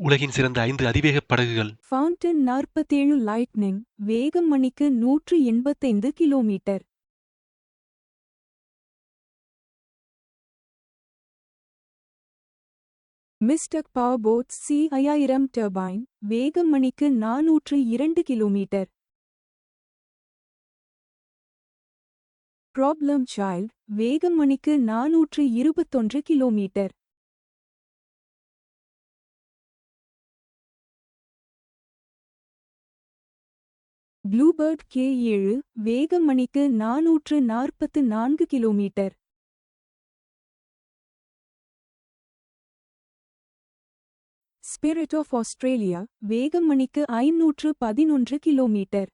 உலகின் சிறந்த ஐந்து அதிவேக படகுகள். ஃபவுண்டன் நாற்பத்தேழு லைட்னிங் வேகம் மணிக்கு நூற்று எண்பத்தைந்து கிலோமீட்டர். மிஸ்டக் பவர்போட் சி ஐயாயிரம் டர்பைன் வேகம் மணிக்கு நாநூற்று இரண்டு கிலோமீட்டர். ப்ராப்ளம் சைல்ட் வேகம் மணிக்கு நாநூற்று இருபத்தொன்று கிலோமீட்டர். ப்ளூபர்ட் கே ஏழு வேகம் மணிக்கு நாநூற்று நாற்பத்து நான்கு கிலோமீட்டர். ஸ்பிரிட் ஆஃப் ஆஸ்திரேலியா வேகம் மணிக்கு ஐநூற்று பதினொன்று கிலோமீட்டர்.